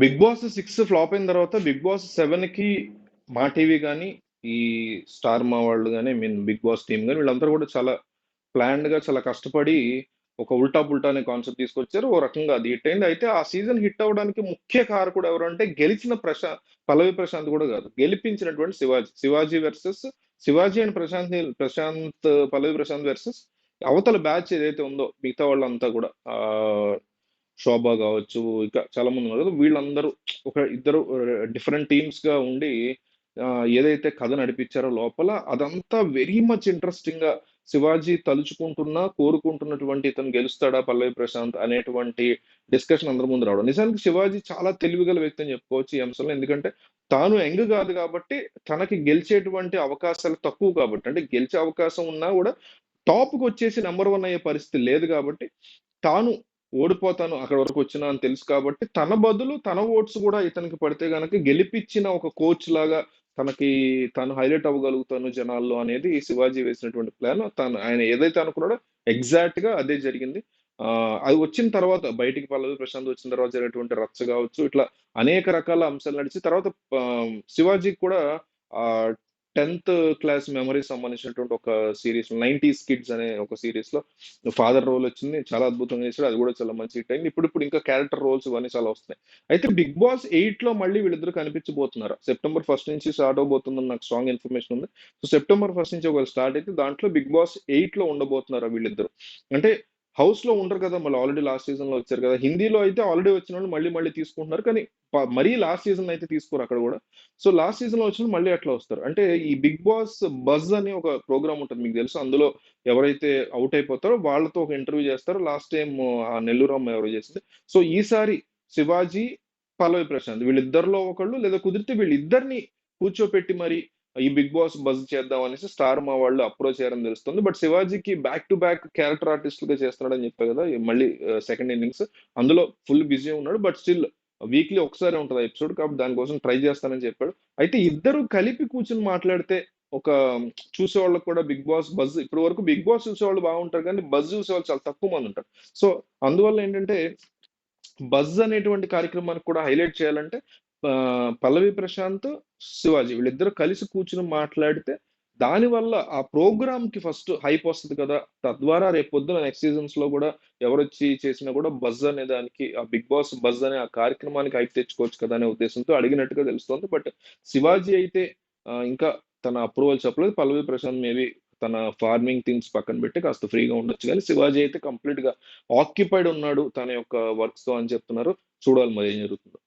Big boss six flop అయిన తర్వాత big boss సెవెన్కి మా టీవీ కానీ ఈ స్టార్ మా వాళ్ళు కానీ మీన్ బిగ్ బాస్ టీం కానీ వీళ్ళందరూ కూడా చాలా ప్లాన్డ్గా చాలా కష్టపడి ఒక ఉల్టా పుల్టా అనే కాన్సెప్ట్ తీసుకొచ్చారు. ఓ రకంగా అది హిట్ అయింది. అయితే ఆ సీజన్ హిట్ అవ్వడానికి ముఖ్య కారకుడు కూడా ఎవరంటే గెలిచిన ప్రశా పల్లవి ప్రశాంత్ కూడా కాదు. గెలిపించినటువంటి Shivaji. Shivaji versus Shivaji and Prashanth Prashanth Pallavi Prashanth versus అవతల బ్యాచ్ ఏదైతే ఉందో మిగతా వాళ్ళంతా కూడా శోభ కావచ్చు ఇంకా చాలా మంది ఉన్నారు కదా వీళ్ళందరూ ఒక ఇద్దరు డిఫరెంట్ టీమ్స్గా ఉండి ఏదైతే కథ నడిపించారో లోపల అదంతా వెరీ మచ్ ఇంట్రెస్టింగ్గా శివాజీ తలుచుకుంటున్నా కోరుకుంటున్నటువంటి ఇతను గెలుస్తాడా పల్లవి ప్రశాంత్ అనేటువంటి డిస్కషన్ అందరి ముందు రావడం. నిజానికి శివాజీ చాలా తెలివిగల వ్యక్తి అని చెప్పుకోవచ్చు ఈ అంశంలో. ఎందుకంటే తాను యంగ్ కాదు కాబట్టి తనకి గెలిచేటువంటి అవకాశాలు తక్కువ కాబట్టి అంటే గెలిచే అవకాశం ఉన్నా కూడా టాప్కి వచ్చేసి నెంబర్ వన్ అయ్యే పరిస్థితి లేదు కాబట్టి తాను ఓడిపోతాను అక్కడ వరకు వచ్చినా అని తెలుసు కాబట్టి తన బదులు తన ఓట్స్ కూడా ఇతనికి పడితే గనక గెలిపించిన ఒక కోచ్ లాగా తనకి తను హైలైట్ అవ్వగలుగుతాను జనాల్లో అనేది శివాజీ వేసినటువంటి ప్లాన్ తను ఆయన ఏదైతే అనుకున్నాడో ఎగ్జాక్ట్గా అదే జరిగింది. ఆ అది వచ్చిన తర్వాత బయటికి పల్లవి ప్రశాంత్ వచ్చిన తర్వాత జరిగినటువంటి రచ్చ కావచ్చు ఇట్లా అనేక రకాల అంశాలు నడిచి తర్వాత శివాజీకి కూడా ఆ టెన్త్ క్లాస్ మెమరీ సంబంధించినటువంటి ఒక సిరీస్ నైన్టీస్ కిడ్స్ అనే ఒక సిరీస్లో ఫాదర్ రోల్ వచ్చింది. చాలా అద్భుతంగా చేశాడు. అది కూడా చాలా మంచి హిట్ అయింది. ఇప్పుడు ఇప్పుడు ఇంకా క్యారెక్టర్ రోల్స్ ఇవన్నీ చాలా వస్తున్నాయి. అయితే బిగ్ బాస్ ఎయిట్లో మళ్ళీ వీళ్ళిద్దరు కనిపించబోతున్నారు. సెప్టెంబర్ ఫస్ట్ నుంచి స్టార్ట్ అవబోతుందని నాకు స్ట్రాంగ్ ఇన్ఫర్మేషన్ ఉంది. సో సెప్టెంబర్ ఫస్ట్ నుంచి ఒకవేళ స్టార్ట్ అయితే దాంట్లో బిగ్ బాస్ ఎయిట్లో ఉండబోతున్నారు వీళ్ళిద్దరు. అంటే హౌస్లో ఉండరు కదా మళ్ళీ ఆల్రెడీ లాస్ట్ సీజన్లో వచ్చారు కదా. హిందీలో అయితే ఆల్రెడీ వచ్చిన వాళ్ళు మళ్ళీ మళ్ళీ తీసుకుంటున్నారు. కానీ మరీ లాస్ట్ సీజన్ అయితే తీసుకోరు అక్కడ కూడా. సో లాస్ట్ సీజన్లో వచ్చిన మళ్ళీ అట్లా వస్తారు. అంటే ఈ బిగ్ బాస్ బజ్ అని ఒక ప్రోగ్రామ్ ఉంటుంది. మీకు తెలుసు అందులో ఎవరైతే అవుట్ అయిపోతారో వాళ్ళతో ఒక ఇంటర్వ్యూ చేస్తారో. లాస్ట్ టైం ఆ నెల్లూరు అమ్మ ఎవరు చేసింది. సో ఈసారి శివాజీ పల్లవి ప్రశాంత్ వీళ్ళిద్దరిలో ఒకళ్ళు లేదా కుదిరితే వీళ్ళిద్దరిని కూర్చోపెట్టి మరి ఈ బిగ్ బాస్ బజ్ చేద్దాం అనేసి స్టార్ మా వాళ్ళు అప్రోచ్ అయ్యారని తెలుస్తుంది. బట్ శివాజీకి బ్యాక్ టు బ్యాక్ క్యారెక్టర్ ఆర్టిస్ట్గా చేస్తున్నాడని చెప్పా కదా మళ్ళీ సెకండ్ ఇన్నింగ్స్ అందులో ఫుల్ బిజీ ఉన్నాడు బట్ స్టిల్ వీక్లీ ఒకసారి ఉంటుంది ఎపిసోడ్ కాబట్టి దానికోసం ట్రై చేస్తానని చెప్పాడు. అయితే ఇద్దరు కలిపి కూర్చుని మాట్లాడితే ఒక చూసే వాళ్ళకి కూడా బిగ్ బాస్ బజ్ ఇప్పటి వరకు బిగ్ బాస్ చూసేవాళ్ళు బాగుంటారు కానీ బజ్ చూసేవాళ్ళు చాలా తక్కువ మంది ఉంటారు. సో అందువల్ల ఏంటంటే బజ్ అనేటువంటి కార్యక్రమానికి కూడా హైలైట్ చేయాలంటే పల్లవి ప్రశాంత్ శివాజీ వీళ్ళిద్దరు కలిసి కూర్చుని మాట్లాడితే దానివల్ల ఆ ప్రోగ్రామ్కి ఫస్ట్ హైప్ వస్తుంది కదా. తద్వారా రేపు పొద్దున నెక్స్ట్ సీజన్స్లో కూడా ఎవరొచ్చి చేసినా కూడా బజ్ అనే దానికి ఆ బిగ్ బాస్ బజ్ అనే ఆ కార్యక్రమానికి హైప్ తెచ్చుకోవచ్చు కదా అనే ఉద్దేశంతో అడిగినట్టుగా తెలుస్తోంది. బట్ శివాజీ అయితే ఇంకా తన అప్రూవల్ చెప్పలేదు. పల్లవి ప్రశాంత్ మేబీ తన ఫార్మింగ్ థింగ్స్ పక్కన పెట్టి కాస్త ఫ్రీగా ఉండొచ్చు. కానీ శివాజీ అయితే కంప్లీట్గా ఆక్యుపైడ్ ఉన్నాడు తన యొక్క వర్క్స్తో అని చెప్తున్నారు. చూడాలి మరి ఏం జరుగుతుందో.